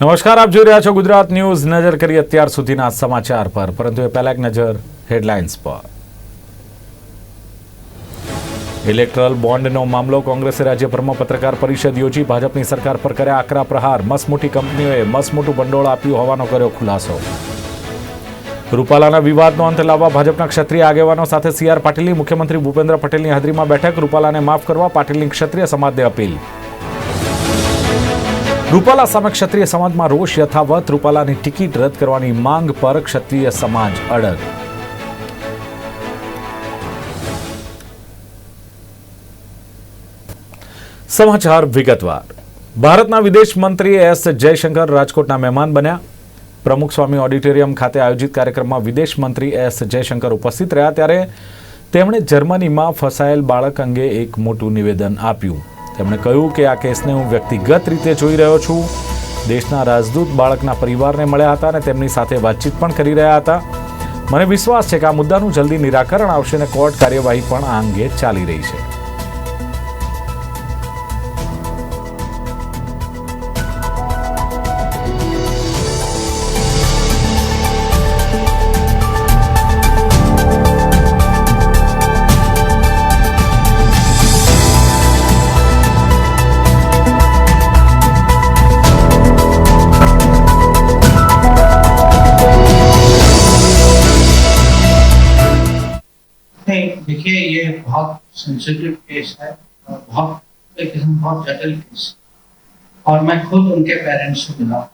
નમસ્કાર, આપ જોઈ રહ્યા છો ગુજરાત ન્યૂઝ. નજર કરી અત્યાર સુધીના સમાચાર પર. પરંતુ એ પહેલા એક નજર હેડલાઇન્સ પર. ઇલેક્ટ્રલ બોન્ડનો મામલો કોંગ્રેસે રાજ્યભરમાં પત્રકાર પરિષદ યોજી ભાજપની સરકાર પર કર્યા આકરા પ્રહાર. મસમોટી કંપનીઓએ મસમોટું ભંડોળ આપ્યું હોવાનો કર્યો ખુલાસો. રૂપાલાના વિવાદનો અંત લાવવા ભાજપના ક્ષત્રિય આગેવાનો સાથે સી આર પાટીલની મુખ્યમંત્રી ભૂપેન્દ્ર પટેલની હાજરીમાં બેઠક. રૂપાલાને માફ કરવા પાટીલની ક્ષત્રિય સમાજને અપીલ. રૂપાલા સામે ક્ષત્રિય સમાજમાં રોષ યથાવત રૂપાલાની ટિકિટ રદ કરવાની માંગ પર ક્ષત્રિય સમાજ અડગ. સમાચાર વિગતવાર. ભારતના વિદેશ મંત્રી એસ જયશંકર રાજકોટના મહેમાન બન્યા. પ્રમુખ સ્વામી ઓડિટોરિયમ ખાતે આયોજિત કાર્યક્રમમાં વિદેશ મંત્રી એસ જયશંકર ઉપસ્થિત રહ્યા, ત્યારે તેમણે જર્મનીમાં ફસાયેલ બાળક અંગે એક મોટું નિવેદન આપ્યું. તેમણે કહ્યું કે આ કેસને હું વ્યક્તિગત રીતે જોઈ રહ્યો છું. દેશના રાજદૂત બાળકના પરિવારને મળ્યા હતા અને તેમની સાથે વાતચીત પણ કરી રહ્યા હતા. મને વિશ્વાસ છે કે આ મુદ્દાનું જલ્દી નિરાકરણ આવશે અને કોર્ટ કાર્યવાહી પણ આ અંગે ચાલી રહી છે. बहुत सेंसिटिव केस है और बहुत एक किस्म बहुत जटिल केस और मैं खुद उनके पेरेंट्स से मिला।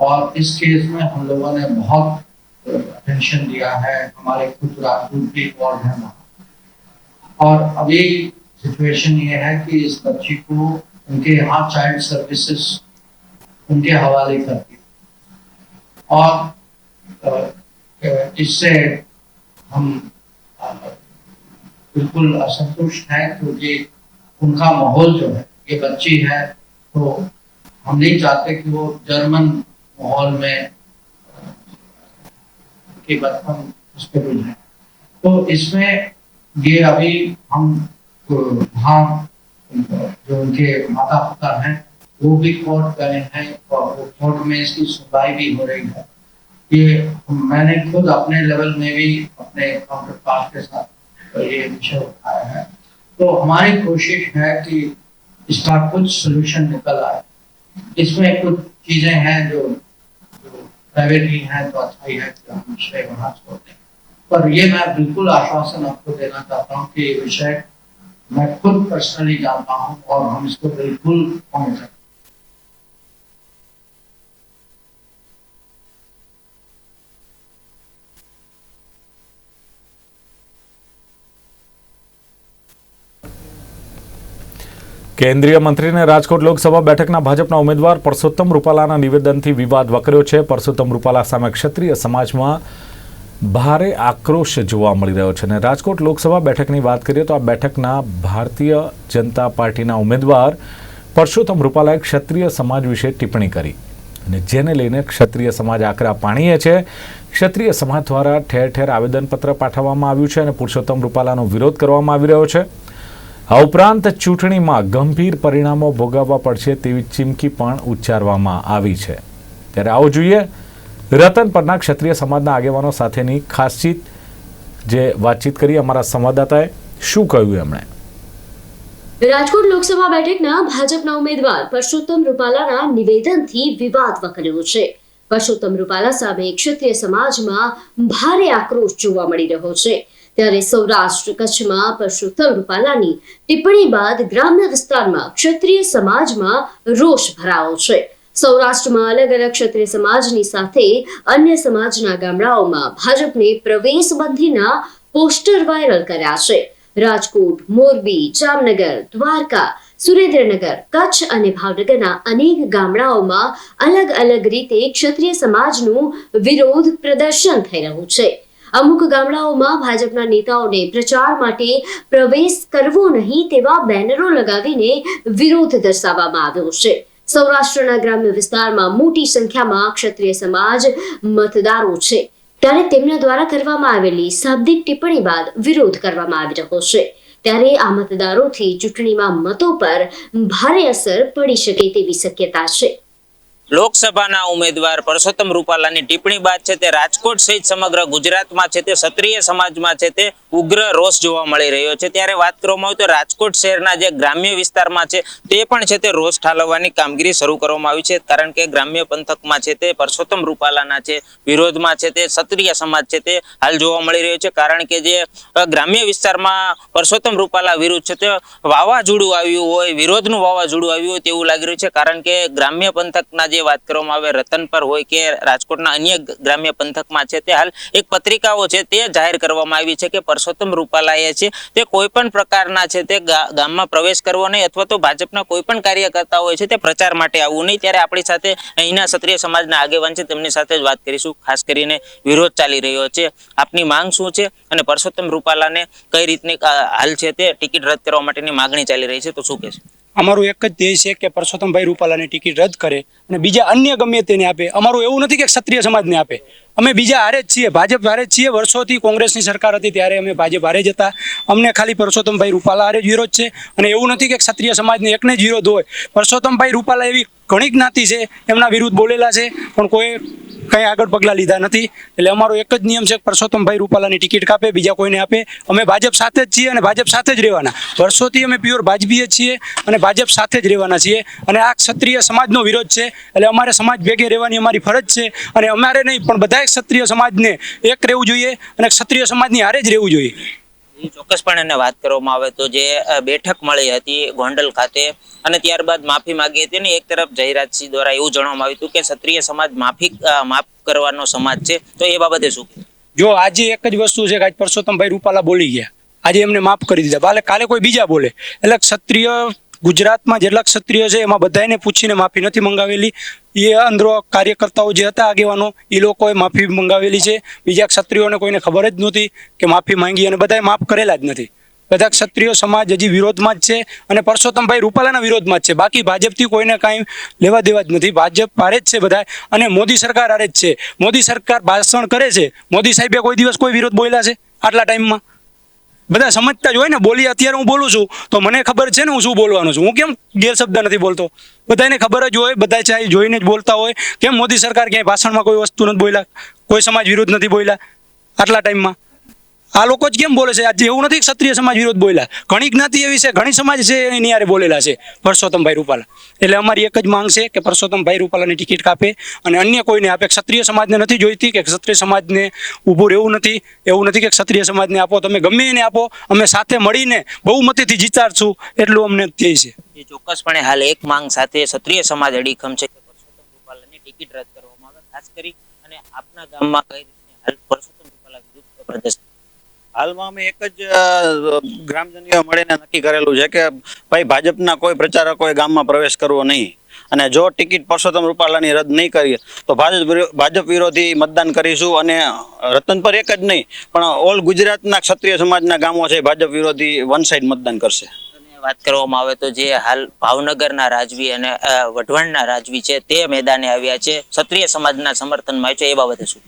और इस केस में हम लोगों ने बहुत अटेंशन दिया है। हमारे खुद राजदूत भी इन्वॉल्व है वहाँ। और अभी सिचुएशन ये है कि इस बच्ची को उनके यहाँ चाइल्ड सर्विसेज़ उनके हवाले कर दिया। और इससे हम बिल्कुल असंतुष्ट हैं, क्योंकि उनका माहौल जो है, ये बच्ची है तो हम नहीं चाहते कि वो जर्मन माहौल में, कि बचपन उस पर गुजरे तो इसमें ये अभी हम वहाँ, जो उनके माता पिता हैं, वो भी कोर्ट गए हैं और वो कोर्ट में इसकी सुनवाई भी हो रही है। ये मैंने खुद अपने लेवल में भी अपने काउंटर पार्ट के साथ ये विषय उठाया है। तो हमारी कोशिश है कि इसका कुछ सोल्यूशन निकल आए। इसमें कुछ चीज़ें हैं जो प्राइवेटली हैं तो अच्छा ही है कि हम इसे वहाँ छोड़ दें पर ये मैं बिल्कुल आश्वासन आपको देना चाहता हूँ कि ये विषय मैं खुद पर्सनली जानता हूँ और हम इसको बिल्कुल मॉनिटर કેન્દ્રીય મંત્રીને રાજકોટ લોકસભા બેઠકના ભાજપના ઉમેદવાર પરસોત્તમ રૂપાલાના નિવેદનથી વિવાદ વકર્યો છે. પરસોત્તમ રૂપાલા સામે ક્ષત્રિય સમાજમાં ભારે આક્રોશ જોવા મળી રહ્યો છે અને રાજકોટ લોકસભા બેઠકની વાત કરીએ તો આ બેઠકના ભારતીય જનતા પાર્ટીના ઉમેદવાર પરસોત્તમ રૂપાલાએ ક્ષત્રિય સમાજ વિશે ટિપ્પણી કરી અને જેને લઈને ક્ષત્રિય સમાજ આકરા પાણીએ છે. ક્ષત્રિય સમાજ દ્વારા ઠેર ઠેર આવેદનપત્ર પાઠવવામાં આવ્યું છે અને પુરુષોત્તમ રૂપાલાનો વિરોધ કરવામાં આવી રહ્યો છે. આ ઉપરાંત ચૂંટણીમાં ગંભીર પરિણામો ભોગવવા પડશે તેવી ચીમકી પણ ઉચ્ચારવામાં આવી છે. ત્યારે આવો જોઈએ, રતન પરના ક્ષત્રિય સમાજના આગેવાનો સાથેની ખાસચીત જે વાતચીત કરી અમારા સંવાદદાતાએ શું કહ્યું એમણે? રાજકોટ લોકસભા બેઠકના ભાજપના ઉમેદવાર પરસોત્તમ રૂપાલાના નિવેદનથી વિવાદ વકર્યો છે. પરસોત્તમ રૂપાલા સામે ક્ષત્રિય સમાજમાં ભારે આક્રોશ જોવા મળી રહ્યો છે. ત્યારે સૌરાષ્ટ્ર કચ્છમાં પરસોત્તમ રૂપાલાની ટિપ્પણી બાદ ગ્રામ્ય વિસ્તારમાં ક્ષત્રિય સમાજમાં રોષ ભરાયો છે. સૌરાષ્ટ્રમાં અલગ અલગ ક્ષત્રિય સમાજની સાથે અન્ય સમાજના ગામડાઓમાં ભાજપને પ્રવેશબંધીના પોસ્ટર વાયરલ કર્યા છે. રાજકોટ, મોરબી, જામનગર, દ્વારકા, સુરેન્દ્રનગર, કચ્છ અને ભાવનગરના અનેક ગામડાઓમાં અલગ અલગ રીતે ક્ષત્રિય સમાજનું વિરોધ પ્રદર્શન થઈ રહ્યું છે. અમુક ગામડાઓમાં ભાજપના નેતાઓને પ્રચાર માટે પ્રવેશ કરવો નહીં તેવા બેનરો લગાવીને વિરોધ દર્શાવવામાં આવ્યો છે. સૌરાષ્ટ્રના ગ્રામ્ય વિસ્તારમાં મોટી સંખ્યામાં ક્ષત્રિય સમાજ મતદારો છે. ત્યારે તેમના દ્વારા કરવામાં આવેલી શાબ્દિક ટિપ્પણી બાદ વિરોધ કરવામાં આવી રહ્યો છે. ત્યારે આ મતદારોથી ચૂંટણીમાં મતો પર ભારે અસર પડી શકે તેવી શક્યતા છે. લોકસભાના ઉમેદવાર પરસોત્તમ રૂપાલાની ટિપ્પણી બાદ છે તે રાજકોટ સહિત સમગ્ર ગુજરાતમાં છે તે ક્ષત્રિય સમાજમાં છે તે ઉગ્ર રોષ જોવા મળી રહ્યો છે. ત્યારે વાત કરવામાં આવે તો રાજકોટ શહેરના જે ગ્રામ્ય વિસ્તારમાં છે, તે પણ છે તે રોષ ઠાલવવાની કામગીરી શરૂ કરવામાં આવી છે. કારણ કે ગ્રામ્ય પંથકમાં છે તે પરસોત્તમ રૂપાલાના છે, વિરોધમાં છે તે ક્ષત્રિય સમાજ છે તે હાલ જોવા મળી રહ્યો છે. કારણ કે જે ગ્રામ્ય વિસ્તારમાં પરસોત્તમ રૂપાલા વિરુદ્ધ છે તે વાવાઝોડું આવ્યું હોય, વિરોધનું વાવાઝોડું આવ્યું હોય તેવું લાગી રહ્યું છે. કારણ કે ગ્રામ્ય પંથકના જે વાત કરવામાં આવે રતનપર હોય કે રાજકોટના અન્ય ગ્રામ્ય પંથકમાં છે તે હાલ એક પત્રિકાઓ છે તે જાહેર કરવામાં આવી છે કે પરસોત્તમ રૂપાલાએ છે. તે કોઈ પણ પ્રકારના છે તે ગામમાં પ્રવેશ કરવો નહીં અથવા તો ભાજપના કોઈ પણ કાર્યકર્તા હોય છે તે પ્રચાર માટે આવવું નહીં. ત્યારે આપણી સાથે અહીંના ક્ષત્રિય સમાજના આગેવાન છે તેમની સાથે જ વાત કરીશું. ખાસ કરીને વિરોધ ચાલી રહ્યો છે. આપની માંગ શું છે અને પરસોત્તમ રૂપાલાને કઈ રીતની હાલ છે તે ટિકિટ રદ કરવા માટેની માગણી ચાલી રહી છે તો શું કહેશે? અમારું એક જ ધ્યેય છે કે પરસોત્તમભાઈ રૂપાલાની ટિકિટ રદ કરે અને બીજા અન્ય ગમે તેને આપે. અમારું એવું નથી કે ક્ષત્રિય સમાજને આપે. અમે બીજા હારે જ છીએ. ભાજપ હારે જ છીએ. વર્ષોથી કોંગ્રેસની સરકાર હતી ત્યારે અમે ભાજપ હારે જ હતા. અમને ખાલી પરસોત્તમભાઈ રૂપાલા હારે જ વિરોધ છે અને એવું નથી કે ક્ષત્રિય સમાજને એકને જ વિરોધ હોય. પરસોત્તમભાઈ રૂપાલા એવી ઘણી જ્ઞાતિ છે, એમના વિરુદ્ધ બોલેલા છે, પણ કોઈ કંઈ આગળ પગલાં લીધા નથી. એટલે અમારો એક જ નિયમ છે પરસોત્તમભાઈ રૂપાલાની ટિકિટ કાપે, બીજા કોઈને આપે. અમે ભાજપ સાથે જ છીએ અને ભાજપ સાથે જ રહેવાના. વર્ષોથી અમે પ્યોર ભાજપીય છીએ અને ભાજપ સાથે જ રહેવાના છીએ. અને આ ક્ષત્રિય સમાજનો વિરોધ છે. એટલે અમારે સમાજ ભેગે રહેવાની અમારી ફરજ છે. અને અમારે નહીં, પણ બધાય ક્ષત્રિય સમાજને એક રહેવું જોઈએ અને ક્ષત્રિય સમાજની હારે જ રહેવું જોઈએ. ચોક્કસપણે વાત કરવામાં આવે તો જે બેઠક મળી હતી ગોંડલ ખાતે અને ત્યારબાદ માફી માંગી હતી ને એક તરફ જયરાજસિંહ દ્વારા એવું જણાવવામાં આવ્યું હતું કે ક્ષત્રિય સમાજ માફી માફ કરવાનો સમાજ છે. તો એ બાબતે શું જો આજે એક જ વસ્તુ છે કે આજ પરસોત્તમભાઈ રૂપાલા બોલી ગયા. આજે એમને માફ કરી દીધા. બાલે કાલે કોઈ બીજા બોલે. એટલે ક્ષત્રિય ગુજરાતમાં જેટલા ક્ષત્રિય છે એમાં બધાને પૂછીને માફી નથી મંગાવેલી. એ અંદરો કાર્યકર્તાઓ જે હતા આગેવાનો, એ લોકોએ માફી મંગાવેલી છે. બીજા ક્ષત્રિયોને કોઈને ખબર જ નહોતી કે માફી માંગી અને બધાએ માફ કરેલા જ નથી. બધા ક્ષત્રિય સમાજ હજી વિરોધમાં જ છે અને પરસોત્તમભાઈ રૂપાલાના વિરોધમાં જ છે. બાકી ભાજપથી કોઈને કાંઈ લેવા દેવા જ નથી. ભાજપ હારે જ છે બધા અને મોદી સરકાર હારે જ છે. મોદી સરકાર ભાષણ કરે છે. મોદી સાહેબે કોઈ દિવસ કોઈ વિરોધ બોલ્યા છે? આટલા ટાઈમમાં? બધા સમજતા જ હોય ને, બોલી અત્યારે હું બોલું છું, તો મને ખબર છે ને હું શું બોલવાનું છું? હું કેમ ગેરશબ્દ નથી બોલતો? બધાને ખબર જ હોય, બધા ચાહે જોઈને જ બોલતા હોય. કેમ મોદી સરકાર ક્યાંય ભાષણમાં કોઈ વસ્તુ નથી બોલ્યા? કોઈ સમાજ વિરુદ્ધ નથી બોલ્યા? આટલા ટાઈમમાં. આ લોકો જ કેમ બોલે છે? આજે એવું નથી ક્ષત્રિય સમાજ વિરોધ બોલ્યા. ઘણી જ્ઞાતિ એવી છે, ઘણી સમાજ છે એની યારે બોલેલા છે, પરસોત્તમભાઈ રૂપાલા. એટલે અમારી એક જ માંગ છે કે પરસોત્તમભાઈ રૂપાલાની ટિકિટ કાપે અને અન્ય કોઈને આપે. ક્ષત્રિય સમાજને નથી જોઈતી કે ક્ષત્રિય સમાજને ઊભું રહેવું નથી. એવું નથી કે ક્ષત્રિય સમાજને આપો, તમે ગમે એને આપો, અમે સાથે મળીને બહુમતીથી જીતાડશું એટલું અમને ધ્યેય છે. એ ચોક્કસપણે હાલ એક માંગ સાથે ક્ષત્રિય સમાજ અડીખમ છે કે પરસોત્તમ રૂપાલાની ટિકિટ રદ કરવામાં આવે. ખાસ કરી અને આપના ગામમાં કઈ રીતે હાલ પરસોત્તમ રૂપાલા વિરુદ્ધ પ્રદર્શન હાલમાં અમે એક જ ગ્રામજનીઓ મળીને નક્કી કરેલું છે કે ભાઈ ભાજપના કોઈ પ્રચારકોએ ગામમાં પ્રવેશ કરવો નહીં. અને જો ટિકિટ પરસોત્તમ રૂપાલાની રદ નહીં કરીએ, તો ભાજપ ભાજપ વિરોધી મતદાન કરીશું અને રતન પર એક જ નહીં, પણ ઓલ ગુજરાતના ક્ષત્રિય સમાજના ગામો છે ભાજપ વિરોધી વન સાઈડ મતદાન કરશે. વાત કરવામાં આવે તો જે હાલ ભાવનગરના રાજવી અને વઢવાણના રાજવી છે તે મેદાને આવ્યા છે. ક્ષત્રિય સમાજના સમર્થનમાં છે એ બાબતે શું?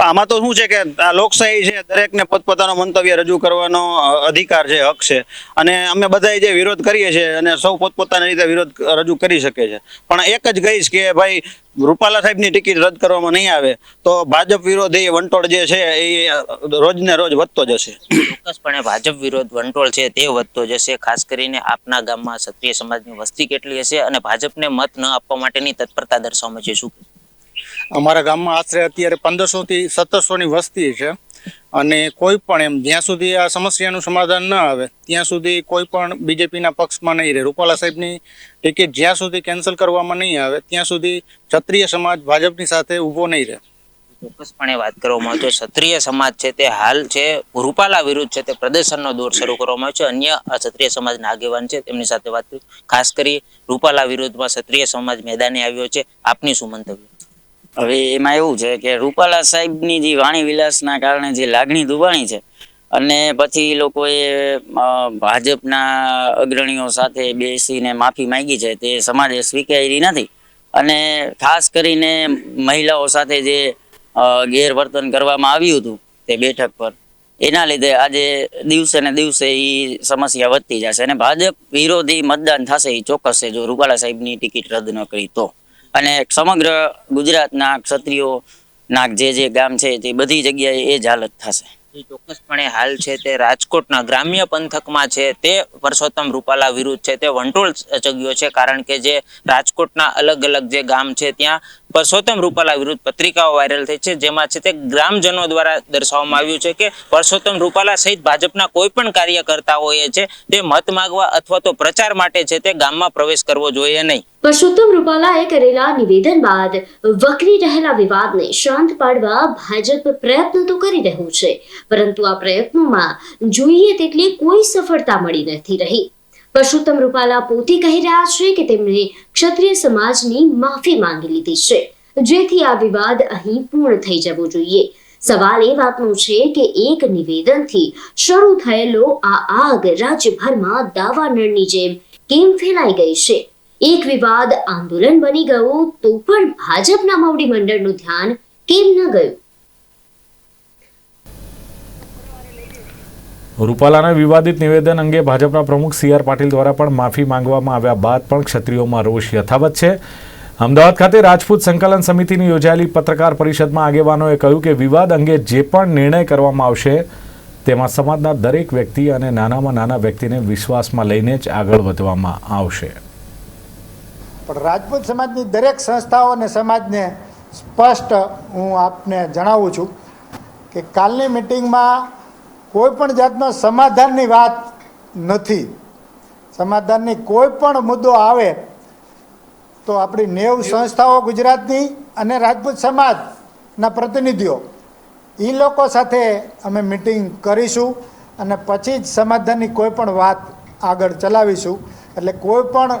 આમાં તો શું છે કે આ લોકશાહી છે, દરેકને પોતપોતાનો મંતવ્ય રજૂ કરવાનો અધિકાર છે, હક છે. અને અમે બધા જે વિરોધ કરીએ છીએ અને સૌ પોતપોતાની રીતે વિરોધ રજૂ કરી શકે છે. પણ એક જ કહીશ કે ભાઈ, રૂપાલા સાહેબની ટિકિટ રદ કરવામાં નહીં આવે, તો ભાજપ વિરોધી વંટોળ જે છે, એ રોજને રોજ વધતો જશે. ચોક્કસપણે ભાજપ વિરોધ વંટોળ છે, તે વધતો જશે. ખાસ કરીને આપના ગામમાં ક્ષત્રિય સમાજની વસ્તી કેટલી હશે અને ભાજપને મત ન આપવા માટેની તત્પરતા દર્શાવવામાં છે. અમારા ગામમાં આશરે અત્યારે પંદરસોથી સત્તરસોની વસ્તી છે. અને કોઈ પણ એમ જ્યાં સુધી આ સમસ્યાનું સમાધાન ન આવે, ત્યાં સુધી કોઈ પણ બીજેપીના પક્ષમાં નહીં રહે. રૂપાલા સાહેબની ટિકિટ જ્યાં સુધી કેન્સલ કરવામાં નહીં આવે, ત્યાં સુધી ક્ષત્રિય સમાજ ભાજપની સાથે ઊભો નહીં રહે. ચોક્કસપણે વાત કરવામાં આવે તો ક્ષત્રિય સમાજ છે તે હાલ છે, રૂપાલા વિરુદ્ધ છે તે પ્રદર્શનનો દોર શરૂ કરવામાં આવ્યો છે. અન્ય ક્ષત્રિય સમાજના આગેવાન છે તેમની સાથે વાત કરી ખાસ કરી, રૂપાલા વિરુદ્ધમાં ક્ષત્રિય સમાજ મેદાને આવ્યો છે. આપની શું મંતવ્ય? હવે એમાં એવું છે કે રૂપાલા સાહેબની જે વાણી વિલાસના કારણે જે લાગણી દુબાણી છે અને પછી લોકોએ ભાજપના અગ્રણીઓ સાથે બેસીને માફી માંગી છે તે સમાજે સ્વીકારી નથી. અને ખાસ કરીને મહિલાઓ સાથે જે ગેરવર્તન કરવામાં આવ્યું હતું તે બેઠક પર, એના લીધે આજે દિવસે ને દિવસે એ સમસ્યા વધતી જશે અને ભાજપ વિરોધી મતદાન થશે એ ચોક્કસ છે જો રૂપાલા સાહેબની ટિકિટ રદ ન કરી તો. અને સમગ્ર ગુજરાતના ક્ષત્રિયોના જે જે ગામ છે તે બધી જગ્યાએ એ જ હાલત થશે. ચોક્કસપણે હાલ છે તે રાજકોટના ગ્રામ્ય પંથકમાં છે તે પરસોત્તમ રૂપાલા વિરુદ્ધ છે તે વંટોળ ચગ્યો છે કારણ કે જે રાજકોટના અલગ અલગ જે ગામ છે ત્યાં પરસોત્તમ રૂપાલા વિરુદ્ધ પત્રિકાઓ વાયરલ થઈ છે, જેમાં છે તે ગ્રામજનો દ્વારા દર્શાવવામાં આવ્યું છે કે પરસોત્તમ રૂપાલા સહિત ભાજપના કોઈ પણ કાર્યકર્તાઓએ છે તે મત માગવા અથવા તો પ્રચાર માટે છે તે ગામમાં પ્રવેશ કરવો જોઈએ નહીં. પરસોત્તમ રૂપાલાએ કરેલા નિવેદન બાદ વકરી રહેલા વિવાદને શાંત પાડવા ભાજપ પ્રયત્ન તો કરી રહ્યું છે, પરંતુ આ પ્રયત્નોમાં જોઈએ તેટલી કોઈ સફળતા મળી નથી રહી. પરસોત્તમ રૂપાલા પોતે કહી રહ્યા છે કે તેમણે ક્ષત્રિય સમાજની માફી માંગી લીધી છે. જેથી આ વિવાદ અહીં પૂર્ણ થઈ જવો જોઈએ. સવાલ એ વાતનો છે કે એક નિવેદનથી શરૂ થયેલો આ આગ રાજ્યભરમાં દાવાનળની જેમ કેમ ફેલાઈ ગઈ છે? એક વિવાદ આંદોલન બની ગયો તો પણ ભાજપના મોવડી મંડળનું ધ્યાન કેમ ન ગયું? રૂપાલાના વિવાદિત નિવેદન અંગે ભાજપના પ્રમુખ સી આર પાટીલ દ્વારા પણ માફી માંગવામાં આવ્યા બાદ પણ ક્ષત્રિયોમાં રોષ યથાવત છે. અમદાવાદ ખાતે રાજપૂત સંકલન સમિતિની યોજાયેલી પત્રકાર પરિષદમાં આગેવાનોએ કહ્યું કે વિવાદ અંગે જે પણ નિર્ણય કરવામાં આવશે, તેમાં સમાજના દરેક વ્યક્તિ અને નાનામાં નાના વ્યક્તિને વિશ્વાસમાં લઈને જ આગળ વધવામાં આવશે. પણ રાજપૂત સમાજની દરેક સંસ્થાઓ અને સમાજને સ્પષ્ટ હું આપને જણાવું છું કે કાલની મિટિંગમાં કોઈ પણ જાતનો સમાધાનની વાત નથી. સમાધાનની કોઈ પણ મુદ્દો આવે તો આપણી નેવ સંસ્થાઓ ગુજરાતની અને રાજપૂત સમાજના પ્રતિનિધિઓ એ લોકો સાથે અમે મિટિંગ કરીશું અને પછી જ સમાધાનની કોઈ પણ વાત આગળ ચલાવીશું. એટલે કોઈ પણ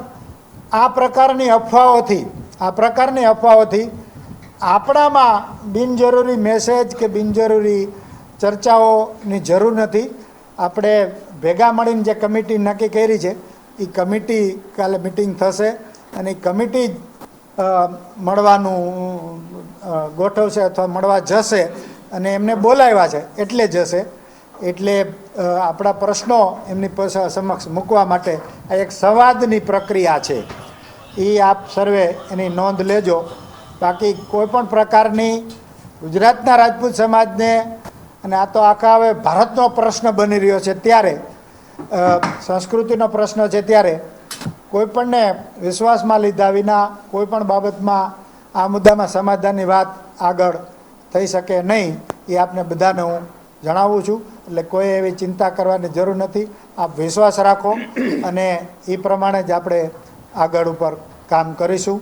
આ પ્રકારની અફવાઓથી, આ પ્રકારની અફવાઓથી આપણામાં બિનજરૂરી મેસેજ કે બિનજરૂરી ચર્ચાઓની જરૂર નથી. આપણે ભેગા મળીને જે કમિટી નક્કી કરી છે એ કમિટી કાલે મિટિંગ થશે અને કમિટી મળવાનું ગોઠવશે અથવા મળવા જશે અને એમને બોલાવ્યા છે, એટલે જશે. એટલે આપણા પ્રશ્નો એમની સમક્ષ મૂકવા માટે આ એક સંવાદની પ્રક્રિયા છે. એ આપ સર્વે એની નોંધ લેજો. બાકી કોઈપણ પ્રકારની ગુજરાતના રાજપૂત સમાજને અને આ તો આખા હવે ભારતનો પ્રશ્ન બની રહ્યો છે ત્યારે સંસ્કૃતિનો પ્રશ્ન છે ત્યારે, કોઈપણને વિશ્વાસમાં લીધા વિના કોઈ પણ બાબતમાં આ મુદ્દામાં સમાધાનની વાત આગળ થઈ શકે નહીં, એ આપને બધાને હું જણાવું છું. એટલે કોઈ એવી ચિંતા કરવાની જરૂર નથી. આપ વિશ્વાસ રાખો અને એ પ્રમાણે જ આપણે આગળ ઉપર કામ કરીશું.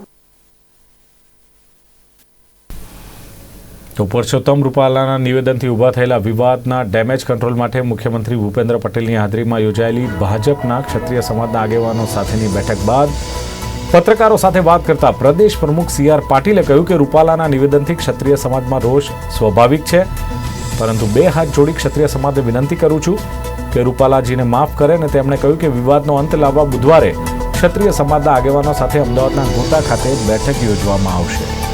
તો પુરુષોત્તમ રૂપાલાના નિવેદનથી ઊભા થયેલા વિવાદના ડેમેજ કંટ્રોલ માટે મુખ્યમંત્રી ભૂપેન્દ્ર પટેલની હાજરીમાં યોજાયેલી ભાજપના ક્ષત્રિય સમાજના આગેવાનો સાથેની બેઠક બાદ પત્રકારો સાથે વાત કરતા પ્રદેશ પ્રમુખ સી આર પાટીલે કહ્યું કે રૂપાલાના નિવેદનથી ક્ષત્રિય સમાજમાં રોષ સ્વાભાવિક છે. પરંતુ બે હાથ જોડી ક્ષત્રિય સમાજને વિનંતી કરું છું કે રૂપાલાજીને માફ કરે અને તેમણે કહ્યું કે વિવાદનો અંત લાવવા બુધવારે ક્ષત્રિય સમાજના આગેવાનો સાથે અમદાવાદના ગોતા ખાતે બેઠક યોજવામાં આવશે.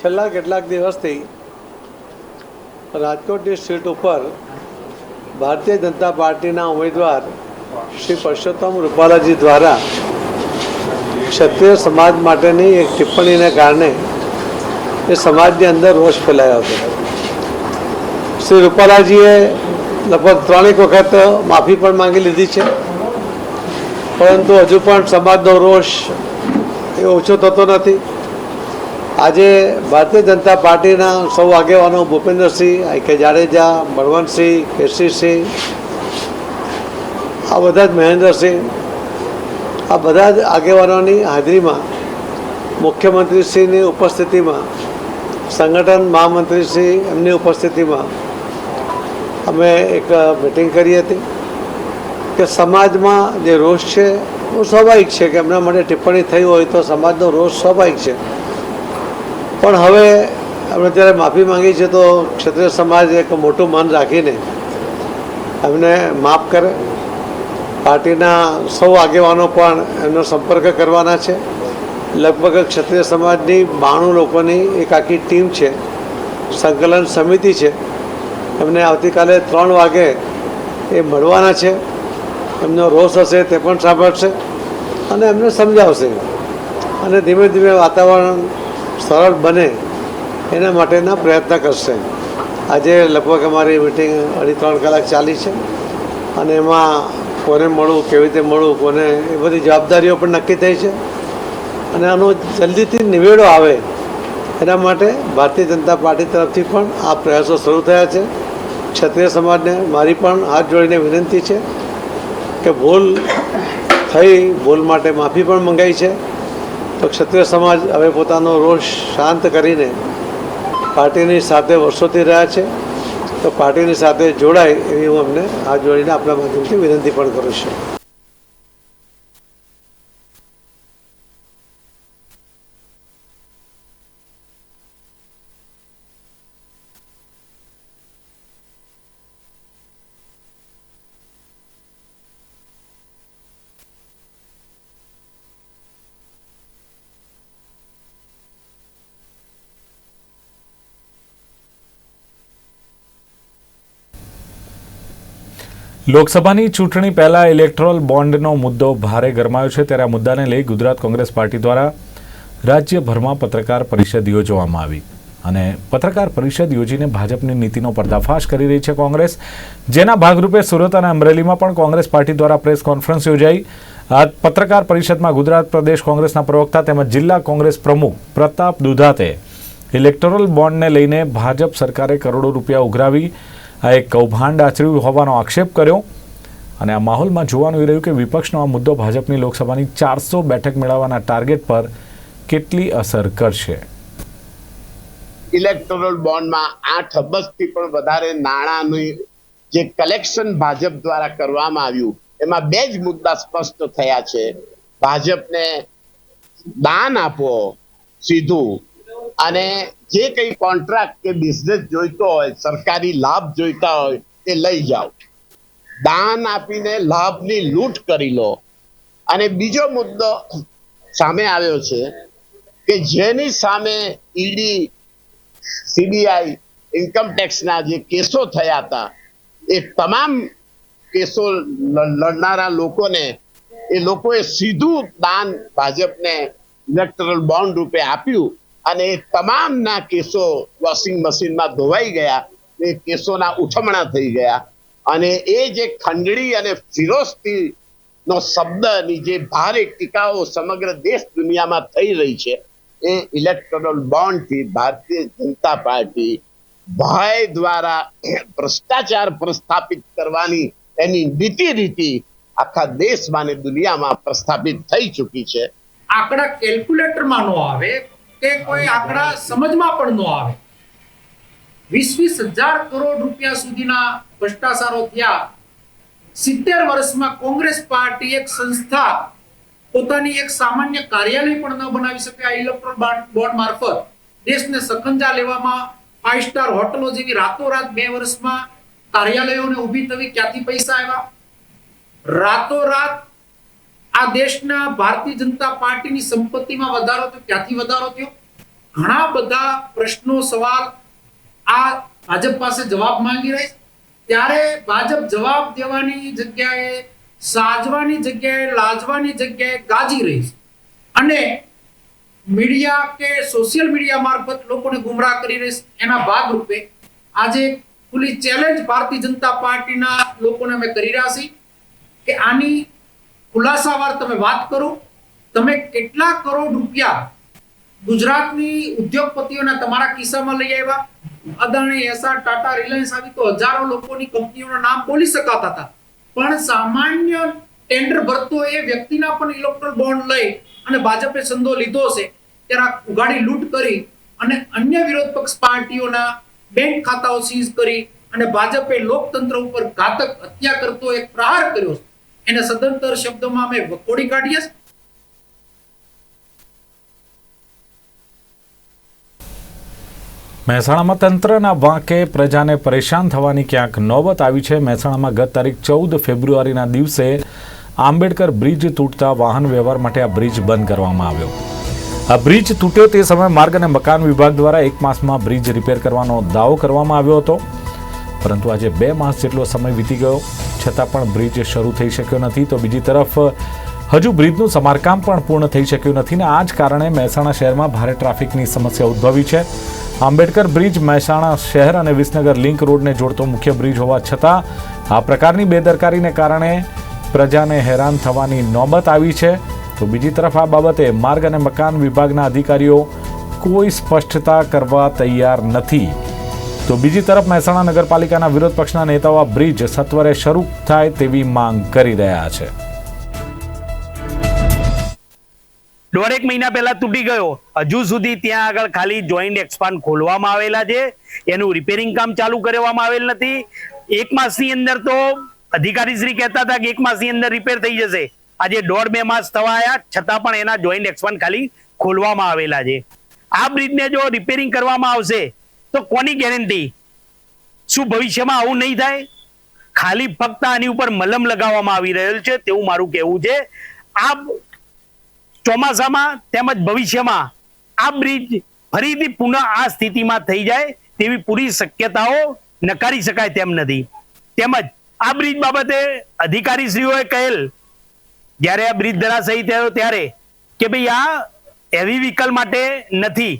છેલ્લા કેટલાક દિવસથી રાજકોટની સીટ ઉપર ભારતીય જનતા પાર્ટીના ઉમેદવાર શ્રી પરસોત્તમ રૂપાલાજી દ્વારા ક્ષત્રિય સમાજ માટેની એક ટિપ્પણીને કારણે એ સમાજની અંદર રોષ ફેલાયો હતો. શ્રી રૂપાલાજીએ લગભગ ત્રણેક વખત માફી પણ માંગી લીધી છે. પરંતુ હજુ પણ સમાજનો રોષ એ ઓછો થતો નથી. આજે ભારતીય જનતા પાર્ટીના સૌ આગેવાનો ભૂપેન્દ્રસિંહ કે જાડેજા બળવંતસિંહ કેશરીસિંહ આ બધા જ મહેન્દ્રસિંહ, આ બધા જ આગેવાનોની હાજરીમાં મુખ્યમંત્રીશ્રીની ઉપસ્થિતિમાં, સંગઠન મહામંત્રીશ્રી એમની ઉપસ્થિતિમાં અમે એક મિટિંગ કરી હતી કે સમાજમાં જે રોષ છે, એ સ્વાભાવિક છે કે એમના માટે ટિપ્પણી થઈ હોય તો સમાજનો રોષ સ્વાભાવિક છે. પણ હવે આપણે જ્યારે માફી માંગી છે તો ક્ષત્રિય સમાજ એક મોટું મન રાખીને એમને માફ કરે. પાર્ટીના સૌ આગેવાનો પણ એમનો સંપર્ક કરવાના છે. લગભગ ક્ષત્રિય સમાજની બાણું લોકોની એક આખી ટીમ છે. સંકલન સમિતિ છે. એમને આવતીકાલે ત્રણ વાગે એ મળવાના છે. એમનો રોષ હશે તે પણ સાંભળશે અને એમને સમજાવશે. અને ધીમે ધીમે વાતાવરણ સરળ બને એના માટેના પ્રયત્ન કરશે. આજે લગભગ અમારી મિટિંગ અઢી ત્રણ કલાક ચાલી છે અને એમાં કોને મળવું, કેવી રીતે મળવું, કોને એ બધી જવાબદારીઓ પણ નક્કી થઈ છે. અને આનો જલ્દીથી નિવેડો આવે એના માટે ભારતીય જનતા પાર્ટી તરફથી પણ આ પ્રયાસો શરૂ થયા છે. ક્ષત્રિય સમાજને મારી પણ હાથ જોડીને વિનંતી છે કે ભૂલ થઈ, ભૂલ માટે માફી પણ મંગાઈ છે. તો ક્ષત્રિય સમાજ હવે પોતાનો રોષ શાંત કરીને પાર્ટીની સાથે વર્ષોથી રહ્યા છે. તો પાર્ટીની સાથે જોડાય એવી હું અમને હાથ જોડીને આપણા માધ્યમથી વિનંતી પણ કરું છું. લોકસભાની ચૂંટણી પહેલા ઇલેક્ટ્રોલ બોન્ડનો મુદ્દો ભારે ગરમાયો છે. ત્યારે આ મુદ્દાને લઈ ગુજરાત કોંગ્રેસ પાર્ટી દ્વારા રાજ્યભરમાં પત્રકાર પરિષદ યોજવામાં આવી. અને પત્રકાર પરિષદ યોજીને ભાજપની નીતિનો પર્દાફાશ કરી રહી છે કોંગ્રેસ. જેના ભાગરૂપે સુરત અને અમરેલીમાં પણ કોંગ્રેસ પાર્ટી દ્વારા પ્રેસ કોન્ફરન્સ યોજાઈ. આ પત્રકાર પરિષદમાં ગુજરાત પ્રદેશ કોંગ્રેસના પ્રવક્તા તેમજ જિલ્લા કોંગ્રેસ પ્રમુખ પ્રતાપ દુધાતે ઇલેક્ટોરલ બોન્ડને લઈને ભાજપ સરકારે કરોડો રૂપિયા ઉઘરાવી આ એક કૌભાંડ આચર્યું હોવાનો આક્ષેપ કર્યો અને આ માહોલમાં જોવાનું રહ્યું કે વિપક્ષનો આ મુદ્દો ભાજપની લોકસભાની ચારસો બેઠક મેળવવાના ટાર્ગેટ પર કેટલી અસર કરશે? ઇલેક્ટોરલ બોન્ડમાં આઠ અબજથી પણ વધારે નાણાંનું જે કલેક્શન ભાજપ દ્વારા કરવામાં આવ્યું, એમાં બે જ મુદ્દા સ્પષ્ટ થયા છે. ભાજપને દાન આપો સીધું અને જે કઈ કોન્ટ્રાક્ટ કે બિઝનેસ જોઈતો હોય, સરકારી લાભ જોઈતા હોય, એ લઈ જાઓ. દાન આપીને લાભની લૂંટ કરી લો. અને બીજો મુદ્દો સામે આવ્યો છે કે જેની સામે ઈડી, સીબીઆઈ ઇન્કમ ટેક્સના જે કેસો થયા હતા, એ તમામ કેસો લડનારા લોકોને, એ લોકોએ સીધું દાન ભાજપને ઇલેક્ટરલ બોન્ડ રૂપે આપ્યું. અને તમામના કેસો વોશિંગ મશીનમાં ધોવાઈ ગયા એ કેસોના ઉછમણા થઈ ગયા. અને એ જે ખંડણી અને ફિરોસ્તી નો શબ્દની જે ભારે ટીકાઓ સમગ્ર દેશ દુનિયામાં થઈ રહી છે, એ ઇલેક્ટોરલ બોન્ડથી ભારતીય જનતા પાર્ટી ભય દ્વારા ભ્રષ્ટાચાર પ્રસ્થાપિત કરવાની એની નીતિ રીતિ આખા દેશમાં અને દુનિયામાં પ્રસ્થાપિત થઈ ચૂકી છે. આંકડા કેલ્ક્યુલેટરમાં નો આવે. કે કોઈ આંકડા સમજમાં પણ ન આવે. વીસ વીસ હજાર કરોડ રૂપિયા સુધીના ભ્રષ્ટાચારો થયા. સિત્તેર વર્ષમાં કોંગ્રેસ પાર્ટી એક સંસ્થા પોતાની એક સામાન્ય કાર્યાલય પણ ન બનાવી શકે આ ઇલેક્ટ્રોન બોન્ડ મારફત. દેશને સકંજા લેવામાં ફાઈવ સ્ટાર હોટલો જેવી રાતોરાત બે વર્ષમાં કાર્યાલયોને ઊભી થવી ક્યાંથી પૈસા આવ્યા? રાતોરાત આ દેશના ભારતીય જનતા પાર્ટીની સંપત્તિમાં વધારો થયો. ક્યાંથી વધારો થયો? ઘણા બધા પ્રશ્નો, સવાલ આ ભાજપ પાસે જવાબ માંગી રહી ત્યારે ભાજપ જવાબ દેવાની જગ્યાએ, સાજવાની જગ્યાએ, લાજવાની જગ્યાએ ગાજી રહી છે. અને મીડિયા કે સોશિયલ મીડિયા મારફત લોકોને ગુમરાહ કરી રહી છે. એના ભાગરૂપે આજે ખુલ્લી ચેલેન્જ ભારતીય જનતા પાર્ટીના લોકોને અમે કરી રહ્યા છીએ કે આની ખુલાસાવાર તમે વાત કરો, તમે કેટલા કરોડ રૂપિયા ગુજરાતની ઉદ્યોગપતિઓના તમારા કિસ્સામાં લઈ આવ્યા? અદાણી, એસઆર, ટાટા, રિલાયન્સ આવી તો હજારો લોકોની કંપનીઓના નામ બોલી શકાતા હતા. પણ સામાન્ય ટેન્ડર ભરતો એ વ્યક્તિના પણ ઇલેક્ટ્રોલ બોન્ડ લઈ અને ભાજપે સંદો લીધો છે. ત્યારે ઉગાડી લૂંટ કરી અને અન્ય વિરોધ પક્ષ પાર્ટીઓના બેંક ખાતાઓ સીઝ કરી અને ભાજપે લોકતંત્ર ઉપર ઘાતક હત્યા કરતો એક પ્રહાર કર્યો છે. એને સદંતર શબ્દમાં અમે વખોડી કાઢીએ મહેસાણામાં તંત્રના વાંકે પ્રજાને પરેશાન થવાની ક્યાંક નોબત આવી છે. મહેસાણામાં ગત તારીખ ચૌદ ફેબ્રુઆરીના દિવસે આંબેડકર બ્રિજ તૂટતા વાહન વ્યવહાર માટે આ બ્રિજ બંધ કરવામાં આવ્યો. આ બ્રિજ તૂટ્યો તે સમયે માર્ગ અને મકાન વિભાગ દ્વારા એક માસમાં બ્રિજ રિપેર કરવાનો દાવો કરવામાં આવ્યો હતો. પરંતુ આજે બે માસ જેટલો સમય વીતી ગયો. છતાં પણ બ્રિજ શરૂ થઈ શક્યો નથી. તો બીજી તરફ, હજુ બ્રિજનું સમારકામ પણ પૂર્ણ થઈ શક્યું નથી ને આ જ કારણે મહેસાણા શહેરમાં ભારે ટ્રાફિકની સમસ્યા ઉદ્ભવી છે. આંબેડકર બ્રિજ મહેસાણા શહેર અને વિસનગર લિંક રોડને જોડતો મુખ્ય બ્રિજ હોવા છતાં, આ પ્રકારની બેદરકારીને કારણે પ્રજાને હેરાન થવાની નોબત આવી છે. તો બીજી તરફ આ બાબતે માર્ગ અને મકાન વિભાગના અધિકારીઓ કોઈ સ્પષ્ટતા કરવા તૈયાર નથી. તો બીજી તરફ મહેસાણા નગરપાલિકાના વિરોધ પક્ષના નેતાઓ બ્રિજ સત્વરે શરૂ થાય તેવી માંગ કરી રહ્યા છે. દોઢેક મહિના પહેલા તૂટી ગયો. હજુ સુધી ત્યાં આગળ ખાલી જોઈન્ટ એક્સપાન ખોલવામાં આવેલા છે. એનું રિપેરિંગ કામ ચાલુ કરવામાં આવેલ નથી. એક માસની અંદર તો અધિકારી શ્રી કહેતા હતા કે એક માસની અંદર રિપેર થઈ જશે. આજે દોઢ બે માસ થવા આવ્યા છતાં પણ એના જોઈન્ટ એક્સપાન ખાલી ખોલવામાં આવેલા છે. આ બ્રિજને જો રિપેરિંગ કરવામાં આવશે તો કોની ગેરંટી? શું ભવિષ્યમાં આવું નહીં થાય? ખાલી ફક્ત આની ઉપર મલમ લગાવવામાં આવી રહેલ છે, તેવું મારું કહેવું છે. આ ચોમાસામાં તેમજ ભવિષ્યમાં આ બ્રિજ ફરીથી પુનઃ આ સ્થિતિમાં થઈ જાય તેવી પૂરી શક્યતાઓ નકારી શકાય તેમ નથી. તેમજ આ બ્રિજ બાબતે અધિકારીશ્રીઓએ કહેલ, જ્યારે આ બ્રિજ ધરાશયી થયો ત્યારે, કે ભાઈ આ હેવી વ્હીકલ માટે નથી.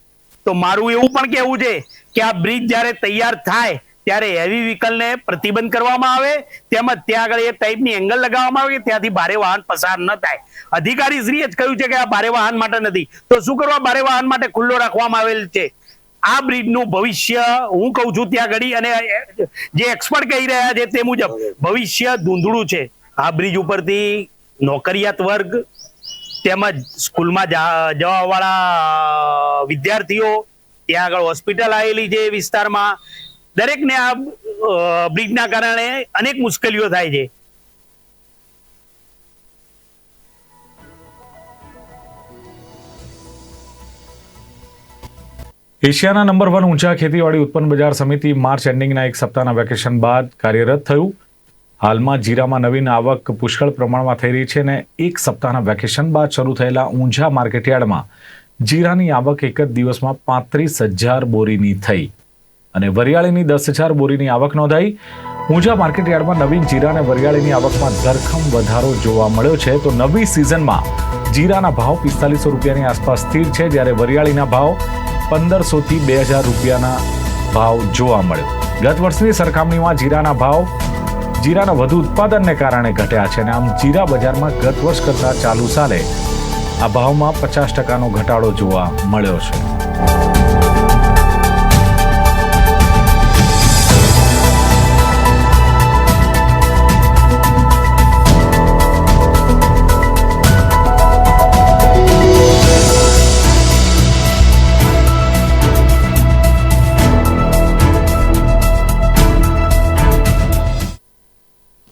તો મારું એવું પણ કહેવું છે કે આ બ્રિજ જ્યારે તૈયાર થાય, ત્યારે હેવી વ્હીકલને પ્રતિબંધ કરવામાં આવે, તેમજ ત્યાં આગળ એ ટાઈપની એંગલ લગાવવામાં આવે કે ત્યાંથી ભારે વાહન પસાર ન થાય. અધિકારી શ્રીએ જ કહ્યું છે કે આ ભારે વાહન માટે નથી. તો શું કરવા ભારે વાહન માટે ખુલ્લો રાખવામાં આવેલ છે? આ બ્રિજનું ભવિષ્ય હું કહું છું ત્યાં ઘડી અને, જે એક્સપર્ટ કહી રહ્યા છે તે મુજબ, ભવિષ્ય ધૂંધળું છે. આ બ્રિજ ઉપરથી નોકરિયાત વર્ગ, તેમજ સ્કૂલમાં જવા વાળા વિદ્યાર્થીઓ ત્યાં આગળ હોસ્પિટલ આવેલી છે વિસ્તારમાં. દરેકને આ બ્રિજના કારણે અનેક મુશ્કેલીઓ થાય છે. એશિયાના નંબર વન ઊંચા ખેતીવાડી ઉત્પન્ન બજાર સમિતિ માર્ચ એન્ડિંગના એક સપ્તાહના વેકેશન બાદ કાર્યરત થયું. હાલમાં જીરામાં નવીન આવક પુષ્કળ પ્રમાણમાં થઈ રહી છે અને એક સપ્તાહના વેકેશન બાદ શરૂ થયેલા ઊંઝા માર્કેટયાર્ડમાં જીરાની આવક એક જ દિવસમાં પાંત્રીસ હજાર બોરીની થઈ અને વરિયાળીની દસ હજાર બોરીની આવક નોંધાઈ. ઊંઝા માર્કેટયાર્ડમાં નવીન જીરા અને વરિયાળીની આવકમાં ધરખમ વધારો જોવા મળ્યો છે. તો નવી સિઝનમાં જીરાના ભાવ પિસ્તાલીસો રૂપિયાની આસપાસ સ્થિર છે, જ્યારે વરિયાળીના ભાવ પંદરસોથી બે હજાર રૂપિયાના ભાવ જોવા મળ્યો. ગત વર્ષની સરખામણીમાં જીરાના ભાવ જીરાના વધુ ઉત્પાદનને કારણે ઘટ્યા છે અને આમ જીરા બજારમાં ગત વર્ષ કરતાં ચાલુ સાલે આ ભાવમાં પચાસ ટકાનો ઘટાડો જોવા મળ્યો છે.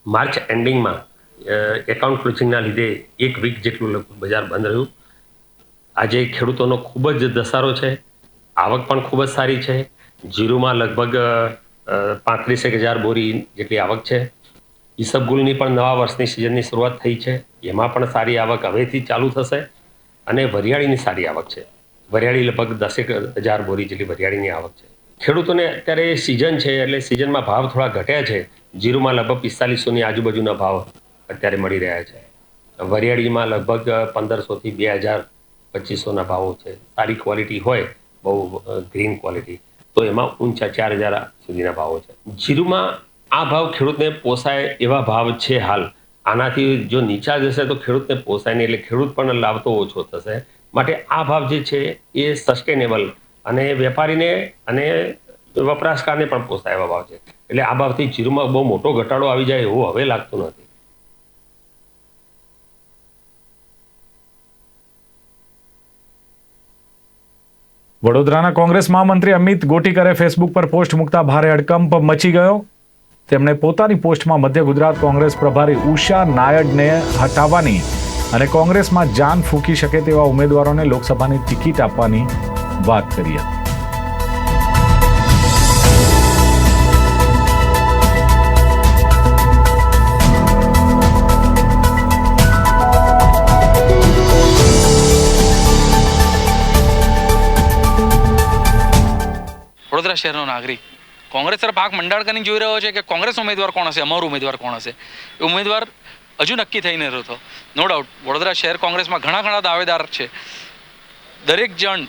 માર્ચ એન્ડિંગમાં એકાઉન્ટ ક્લોઝિંગના લીધે એક વીક જેટલું લગભગ બજાર બંધ રહ્યું. આજે ખેડૂતોનો ખૂબ જ દસારો છે. આવક પણ ખૂબ જ સારી છે. જીરુમાં લગભગ પાંત્રીસેક હજાર બોરી જેટલી આવક છે. ઈસબગુલની પણ નવા વર્ષની સિઝનની શરૂઆત થઈ છે. એમાં પણ સારી આવક હવેથી ચાલુ થશે અને વરિયાળીની સારી આવક છે. વરિયાળી લગભગ દસેક હજાર બોરી જેટલી વરિયાળીની આવક છે. ખેડૂતોને અત્યારે સિઝન છે એટલે સિઝનમાં ભાવ થોડા ઘટ્યા છે. જીરુમાં લગભગ પિસ્તાલીસોની આજુબાજુના ભાવ અત્યારે મળી રહ્યા છે. વરિયાળીમાં લગભગ પંદરસોથી બે હજાર પચીસોના ભાવો છે. સારી ક્વોલિટી હોય, બહુ ગ્રીન ક્વોલિટી, તો એમાં ઊંચા ચાર હજાર સુધીના ભાવો છે. જીરુમાં આ ભાવ ખેડૂતને પોસાય એવા ભાવ છે હાલ. આનાથી જો નીચા જશે તો ખેડૂતને પોસાય નહીં, એટલે ખેડૂત પણ લાભ તો ઓછો થશે. માટે આ ભાવ જે છે એ સસ્ટેનેબલ અને વેપારીને અને વપરાશકારને પણ પોસાય એવા ભાવ છે. એટલે આ ભાવથી જીરુમાં બહુ મોટો ઘટાડો આવી જાય એવું હવે લાગતું નથી. વડોદરાના કોંગ્રેસ મહામંત્રી અમિત ગોટીકરે ફેસબુક પર પોસ્ટ મૂકતા ભારે અડકંપ મચી ગયો. તેમણે પોતાની પોસ્ટમાં મધ્ય ગુજરાત કોંગ્રેસ પ્રભારી ઉષા નાયડને હટાવવાની અને કોંગ્રેસમાં જાન ફૂંકી શકે તેવા ઉમેદવારોને લોકસભાની ટિકિટ આપવાની વાત કરી હતી. વડોદરા શહેરનો નાગરિક. કોંગ્રેસ તરફ આંખ મંડાણ કરીને જોઈ રહ્યો છે કે કોંગ્રેસ ઉમેદવાર કોણ હશે, અમારો ઉમેદવાર કોણ હશે? એ ઉમેદવાર હજુ નક્કી થઈ નથી રહ્યો. નો ડાઉટ વડોદરા શહેર કોંગ્રેસમાં ઘણા ઘણા દાવેદાર છે. દરેક જણ,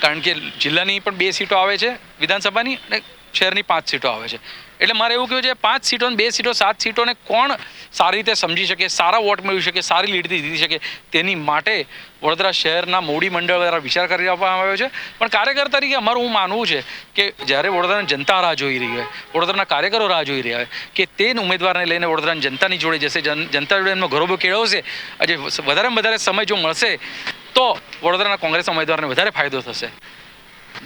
કારણ કે જિલ્લાની પણ બે સીટો આવે છે વિધાનસભાની અને શહેરની પાંચ સીટો આવે છે. એટલે મારે એવું કહ્યું છે પાંચ સીટો બે સીટો, સાત સીટોને કોણ સારી રીતે સમજી શકે, સારા વોટ મેળવી શકે, સારી લીડ જીતી શકે, તેની માટે વડોદરા શહેરના મોડી મંડળ દ્વારા વિચાર કરી આપવામાં આવ્યો છે. પણ કાર્યકર તરીકે અમારું હું માનવું છે કે જ્યારે વડોદરાની જનતા રાહ જોઈ રહી હોય, વડોદરાના કાર્યકરો રાહ જોઈ રહ્યા હોય, કે તે ઉમેદવારને લઈને વડોદરાની જનતાની જોડે જશે, જન- જનતા જોડે એમનો ઘરોબો કેળવશે, આજે વધારેમાં વધારે સમય જો મળશે, તો વડોદરાના કોંગ્રેસ ઉમેદવારને વધારે ફાયદો થશે.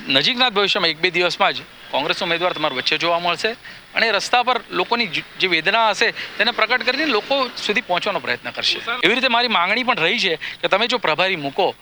નજીકના ભવિષ્યમાં એક બે દિવસમાં જ કોંગ્રેસ ઉમેદવાર તમારા વચ્ચે જોવા મળશે અને રસ્તા પર લોકોની જે વેદના હશે તેને પ્રકટ કરીને લોકો સુધી પહોંચવાનો પ્રયત્ન કરશે. એવી રીતે મારી માંગણી પણ રહી છે કે તમે જો પ્રભારી મૂકો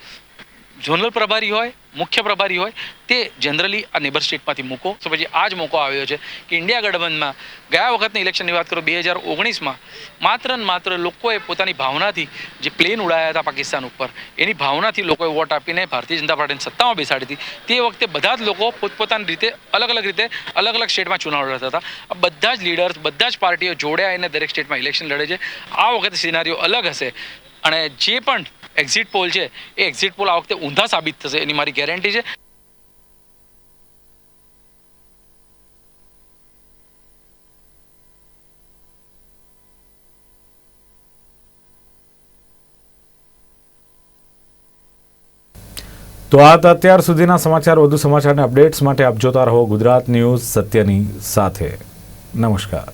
ઝોનલ પ્રભારી હોય, મુખ્ય પ્રભારી હોય, તે જનરલી આ નેબર સ્ટેટમાંથી મૂકો. તો પછી આ જ મોકો આવ્યો છે કે ઇન્ડિયા ગઠબંધનમાં ગયા વખતની ઇલેક્શનની વાત કરો, બે હજાર ઓગણીસમાં માત્ર ને માત્ર લોકોએ પોતાની ભાવનાથી જે પ્લેન ઉડાયા હતા પાકિસ્તાન ઉપર, એની ભાવનાથી લોકોએ વોટ આપીને ભારતીય જનતા પાર્ટીને સત્તામાં બેસાડી હતી. તે વખતે બધા જ લોકો પોતપોતાની રીતે અલગ અલગ રીતે અલગ અલગ સ્ટેટમાં ચુનાવ લડતા હતા. આ બધા જ લીડર્સ બધા જ પાર્ટીઓ જોડે આવીને દરેક સ્ટેટમાં ઇલેક્શન લડે છે. આ વખતે સિનારીઓ અલગ હશે. અને જે પણ એક્ઝિટ પોલ છે, એ એક્ઝિટ પોલ આ વખતે ઊંધા સાબિત થશે, એની મારી ગેરંટી છે. તો આ અત્યાર સુધીના સમાચાર, વધુ સમાચારને અપડેટ્સ માટે આપ જોતા રહો ગુજરાત ન્યૂઝ સત્યની સાથે. નમસ્કાર.